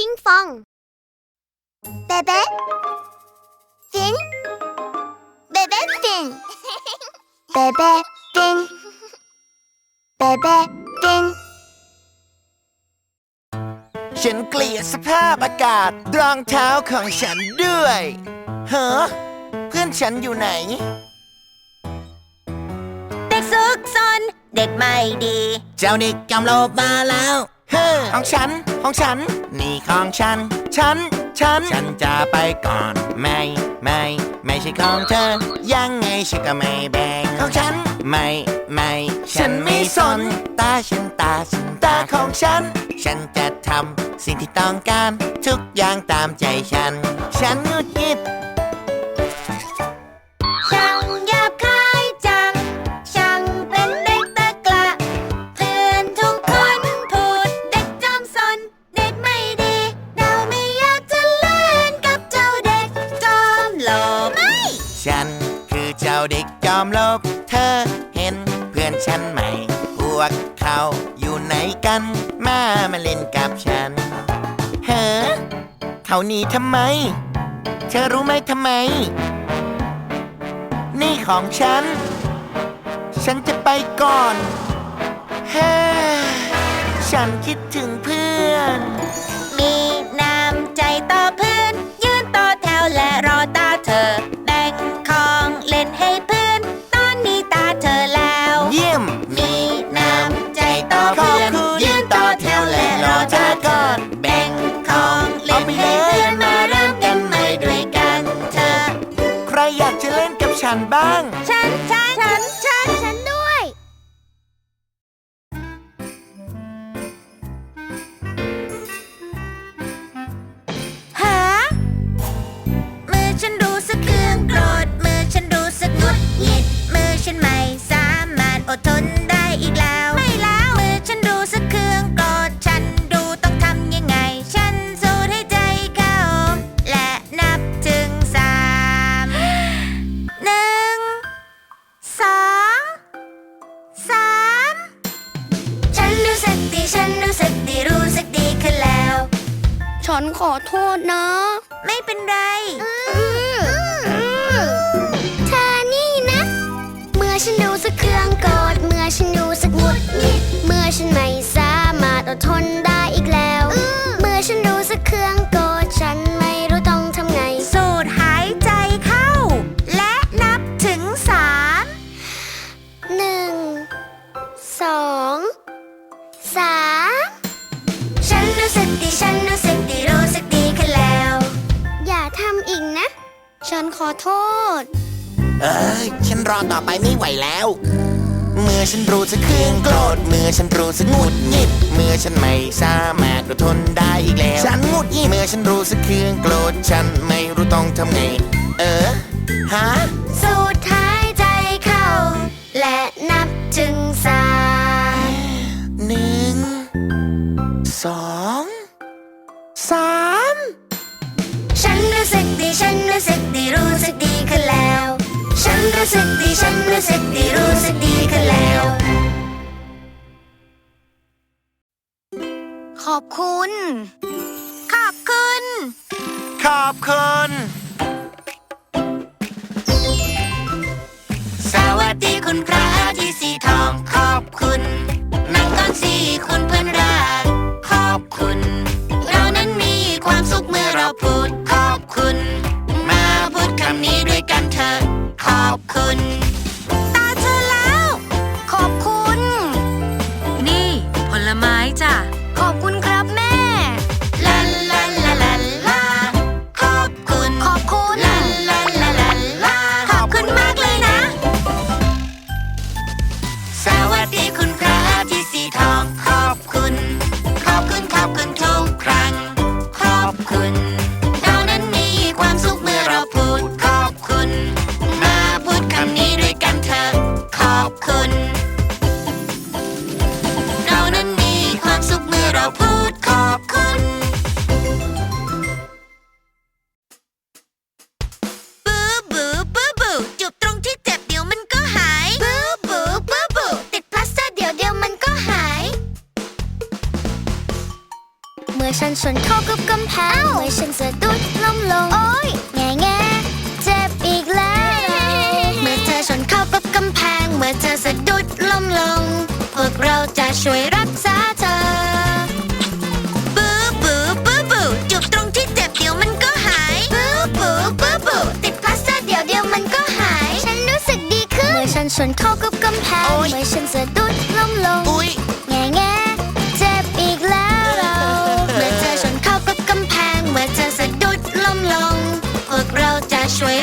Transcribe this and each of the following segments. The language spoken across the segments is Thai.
พิงฟองเบเบ้ฟินเบเบ้ฟินเบเบ้ฟินเบเบ้ฟินฉันเกลียดสภาพอากาศรองเท้าของฉันด้วยเฮ้อเพื่อนฉันอยู่ไหน เด็กซุกซนเด็กไม่ดี เจ้านี่กำโลบมาแล้ว เฮ้อของฉัน ของฉัน นี่ของฉัน ฉัน ฉัน ฉันจะไปก่อน ไม่ ไม่ ไม่ใช่ของเธอ ยังไงฉันก็ไม่แบ่งของฉัน ไม่ ไม่ ฉันไม่สน ตาฉันตาฉันตาของฉัน ฉันจะทำสิ่งที่ต้องการ ทุกอย่างตามใจฉัน ฉันหงุดหงิด อมลภเธอเห็นเพื่อนฉันไหม พวกเขาอยู่ไหนกัน มามาเล่นกับฉัน เฮ้อเขาหนีทำไม เธอรู้ไหมทำไม นี่ของฉัน ฉันจะไปก่อนเฮ้อฉันคิดถึงเพื่อน มีน้ำใจต่อเพื่อน ฉันบ้าง ขอโทษนะ อโทษ เอ้ยฉันรอต่อไปไม่ไหวแล้ว เมื่อฉันรู้สึกเครื่องโกรธ เมื่อฉันรู้สึกหงุดหงิด เมื่อฉันไม่สามารถอดทนได้อีกแล้ว ฉันหงุดหงิด เมื่อฉันรู้สึกเครื่องโกรธ ฉันไม่รู้ต้องทำไง เออ ฮะสูดหายใจเข้า และนับถึงสามหนึ่ง สอง สาม ฉันรู้สึกดี ฉันรู้สึกดีรู้สึกดีขึ้นแล้ว ฉันรู้สึกดีฉันรู้สึกดีรู้สึกดีขึ้นแล้ว ขอบคุณ ขอบคุณ ขอบคุณ สวัสดีคุณพระอาทิตย์สีทองขอบคุณ นักก่อนสีคุณเพื่อนำนี้ด้วยกันเถอะขอบคุณ อบคุณ เรานั้นมีความสุขเมื่อเราพูดขอบคุณ บูบูบูบูจุบตรงที่เจ็บเดี๋ยวมันก็หาย บูบูบูบูติดพลาสเตอร์เดี๋ยวเดียวมันก็หาย เมื่อฉันชนเข้ากับกำแพงเมื่อฉันสะดุดล้มลง โอ๊ยำแพงเมื่อเธอสะดุดล้มลง พวกเราจะช่วยรักษาเธอ บูบูบูบูจุดตรงที่เจ็บเดี๋ยวมันก็หาย บูบูบูบูติดพลาสเตอร์เดี๋ยวเดียวมันก็หาย ฉันรู้สึกดีขึ้น เมื่อฉันชนเข้ากับกำแพงเมื่อฉันสะดุดล้มลง อุ๊ย แง่แง่เจ็บอีกแล้วเรา เมื่อเธอชนเข้ากับกำแพง เมื่อเธอสะดุดล้มลง พวกเราจะช่วย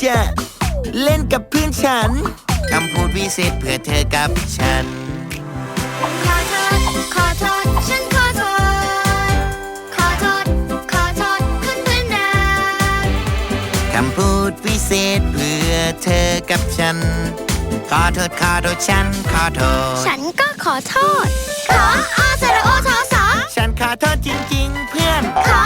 จะเล่นกับเพื่อนฉัน คำพูดวิเศษเพื่อเธอกับฉัน ขอโทษ ขอโทษ ฉันขอโทษ ขอโทษ ขอโทษคุณเพื่อนรัคำพูดวิเศษเพื่อเธอกับฉัน ขอโทษ ขอโทษ ฉันขอโทษ ฉันก็ขอโทษ ขออาสระโอทอสฉันขอโทษจริง ๆ เพื่อน ขอ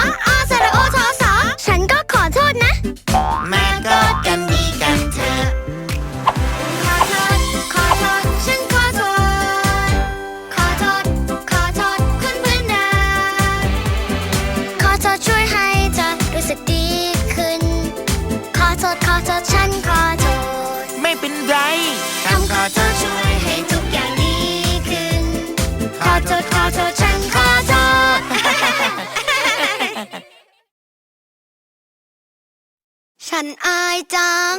ฉันอายจัง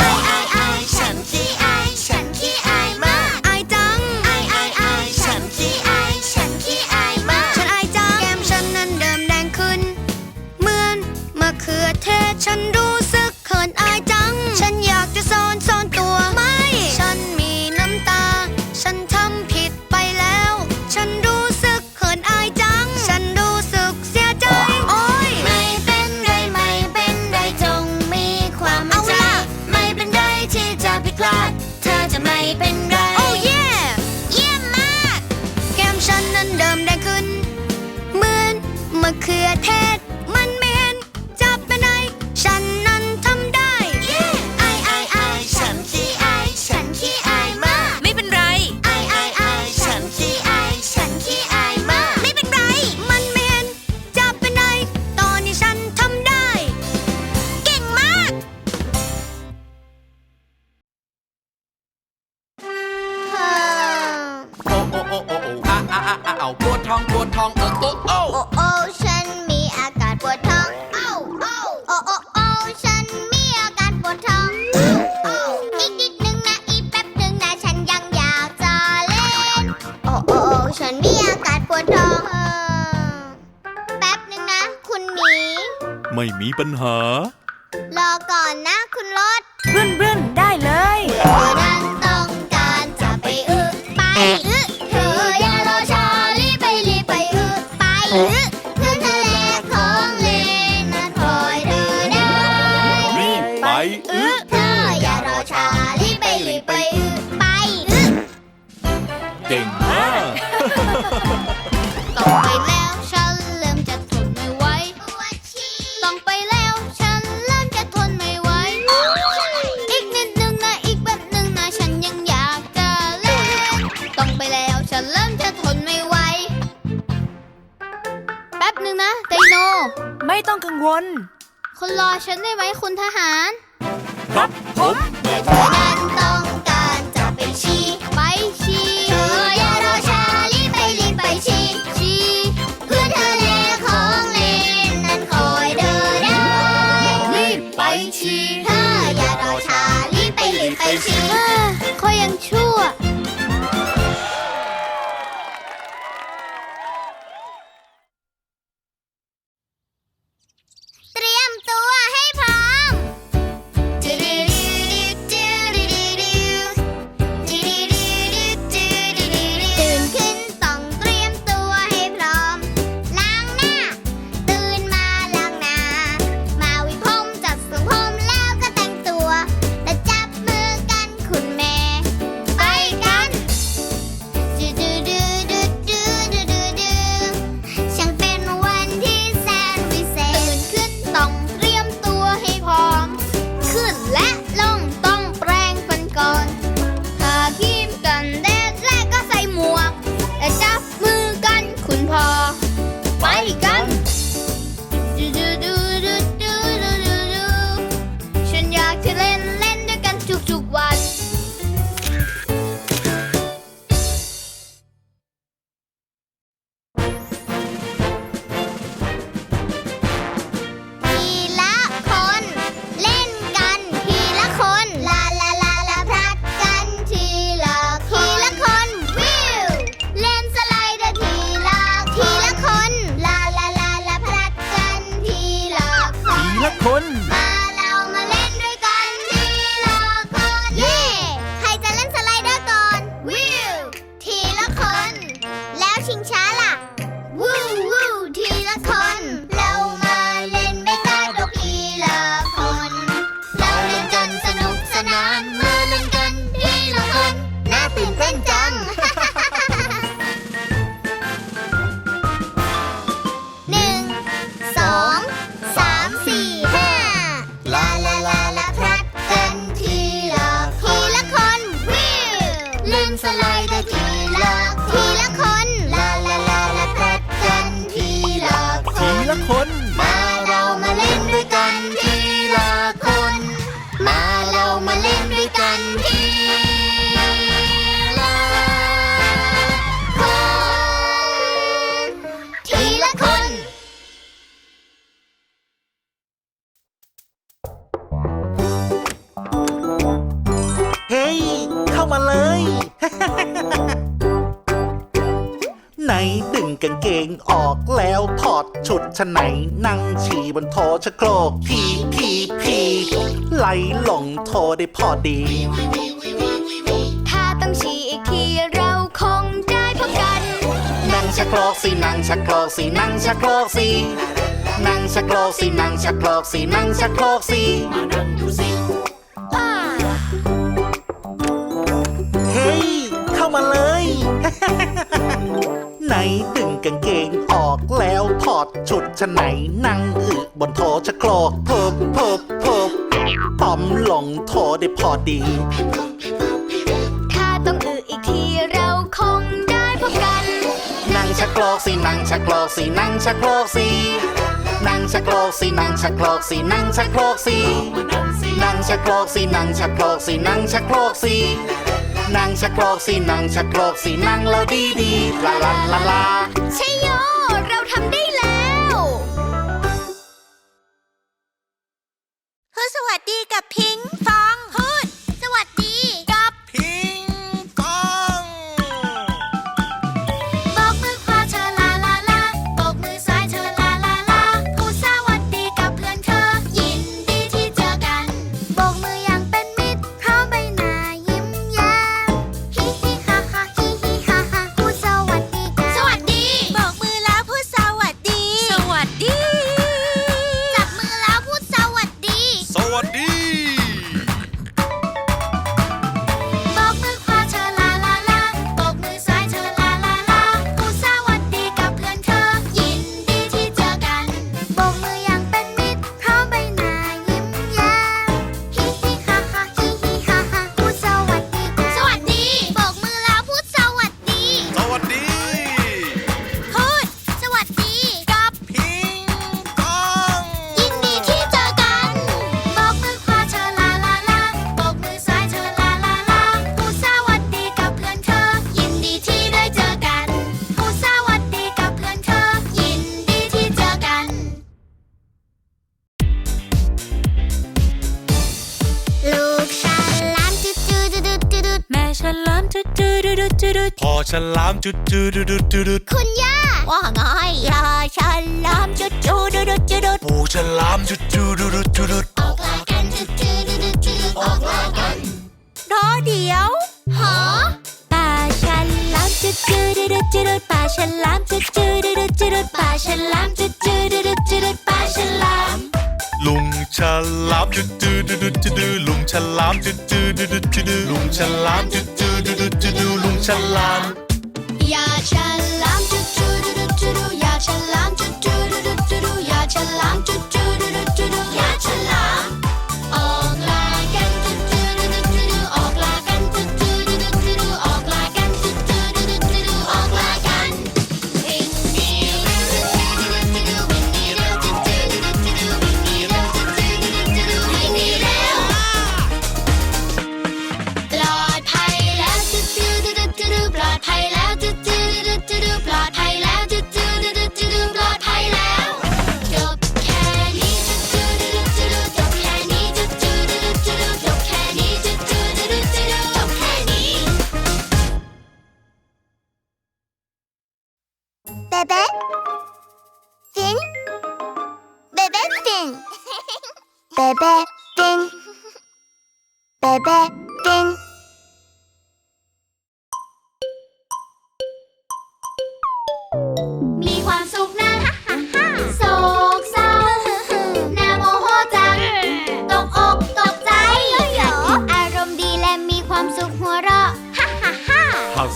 อายอายอายฉันขี้อาย ฉันขี้อายมาก อายจัง อายอายอายฉันขี้อาย ฉันขี้อายมาก ฉันอายจัง แกมฉันนั้นเดิมแดงขึ้น เหมือนมะเขือเทศฉัน ชุดชั้นไหนนั่งฉี่บนโถชะโครกพีพีพีไหลลงโถได้พอดี ถ้าต้องฉี่อีกทีเราคงได้พบกัน นั่งชะโครกสินั่งชะโครกสินั่งชะโครกสินั่งชะโครกสินั่งชะโครกสินั่งชะโครกสิอ่าเฮ้ยเข้ามาเลย ไหนดึงกางเกงออก แล้วถอดชุดชั้นไหนนั่งอึบนโถชะโครกเพิบเพิบเพิบต่อมลงโถได้พอดี ถ้าต้องอืออีกทีเราคงได้พบกัน นั่งชะโครกสินั่งชะโครกสินั่งชะโครกสินั่งชะโครกสินั่งชะโครกสินั่งชะโครกสินั่งชะโครกสินั่งชะโครกสินั่งชะโครกสินั่งชะโครกสินั่งชะโครกสินั่งแล้วดีดีลาลาลาลาใช่โย ลามจุดจุดจุดจุดคุณย่าว่าไงยาฉันลามจุดจูดุดุจุดุดปูฉลามจุดจุดจุดจุดออกลากันจุดจุดจุดจุดออกลากันรอเดี๋ยวหอป่าฉันลามจุดจูดุดุจุดุดป่าฉันลามจุดจูดุดุจุดุดป่าฉันลามจุดจูดุดุจุดุดป่าฉันลามลุงฉลามจุดจุดจุดจุดลุงฉลามจุดจุดจุดจุดลุงฉลามจุดจุดจุดจุดลุงฉลาม Я чай.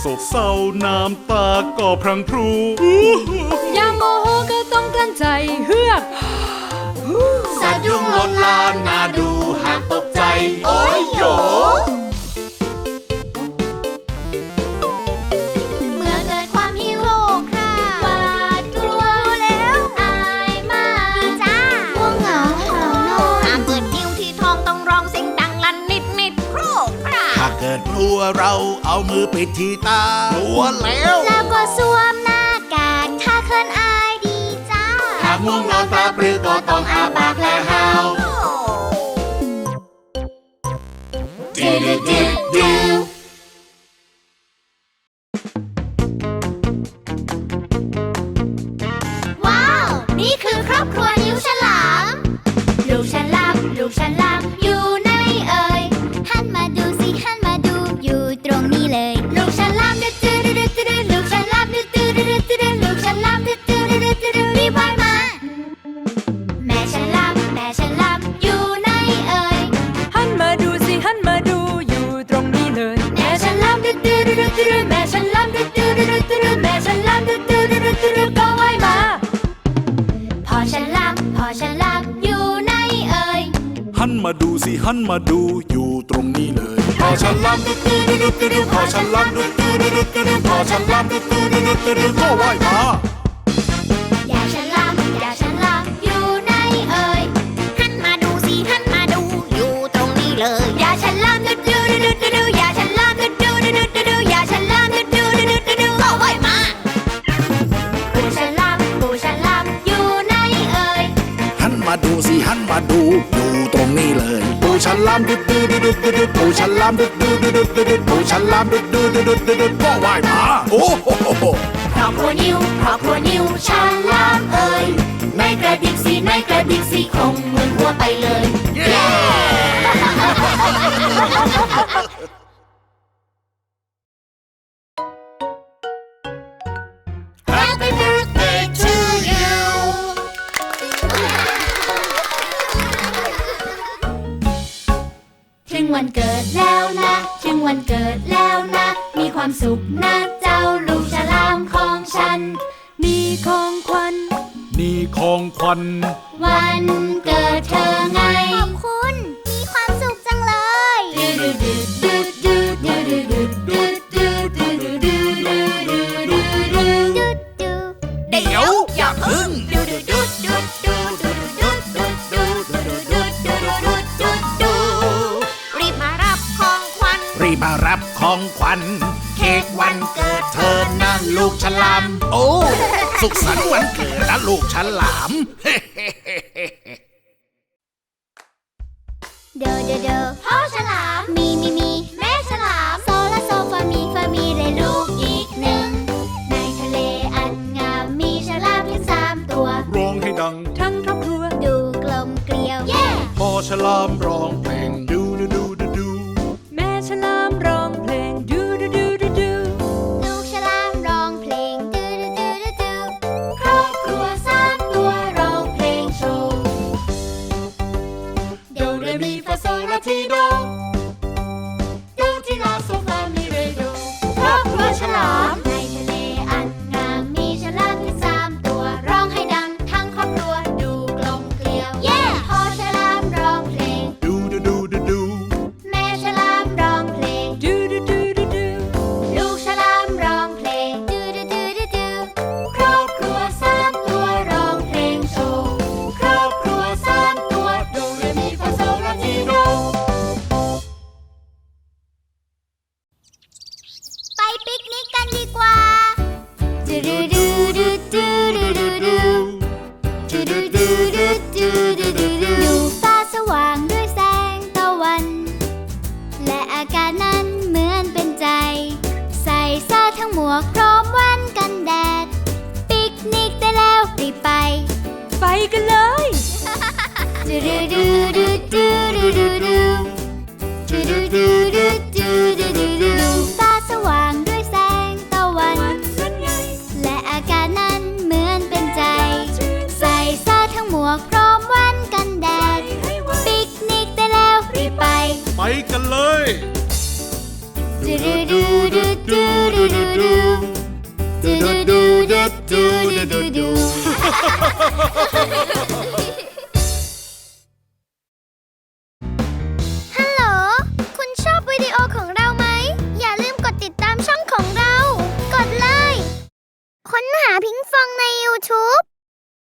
โศกเศร้าน้ำตาก็พรังพรูอย่าโมโหก็ต้องกลั้นใจเฮือกสัตว์ยุงลนลานน่าดูหากตกใจ โอ้ยโย เกิดกลัวเราเอามือปิดที่ตากลัวแล้ว แล้วก็สวมหน้ากากถ้าเคินอายดีจ้าหากง่วงนอนตาปรือก็ต้องอาปากและหาว do do do do มาดูอยู่ตรงนี้เลยพอฉันลำดุดดุดดุดดุดดุดพอฉันลำดุดดุดดุดดุดดุดพอฉันลำดุดดุดดุดดุดดุดก็ว่ายมาอย่าฉันลำอย่าฉันลำอยู่ไหนเอ่ยหันมาดูสิหันมาดูอยู่ตรงนี้เลยอย่าฉันลำดึดดึดดึดดึดอย่าฉันลำดึดดึดดึดดึดอย่าฉันลำดึดดึดดึดดึดก็ว่ายมาปูฉันลำปูฉันลำอยู่ไหนเอ่ยหันมาดูสิหันมาดูอยู่ รงนี้เลยปูฉันลำดุดดุดดุดดุดดุดปูฉันลำดุดดุดดุดดุดดุดปูฉันลำดุดดุดดุดดุดดุดก็ว่ายมาโอ้โหโหโหครอบครัวนิวครอบครัวนิวฉลามเอ่ยในกระดิกสีในกระดิกสีคงเหมือนหัวไปเลย Happy นุกนะเจ้าลูกฉลามของฉัน มีของขวัญ นี่ของขวัญ ลูกฉลาม โอ้ สุขสันต์วันเกิดนะลูกฉลามเดอเดอเดอพ่อฉลาม มีมีมีแม่ฉลาม โซละโซฟามีฟามีเลยลูกอีกหนึ่ง ในทะเลอันงามมีฉลามถึงสามตัว ร้องให้ดัง ทั้งครอบครัวดูกลมเกลียว เย่ พอฉลามร้องเพลงดูดูดู กันเลย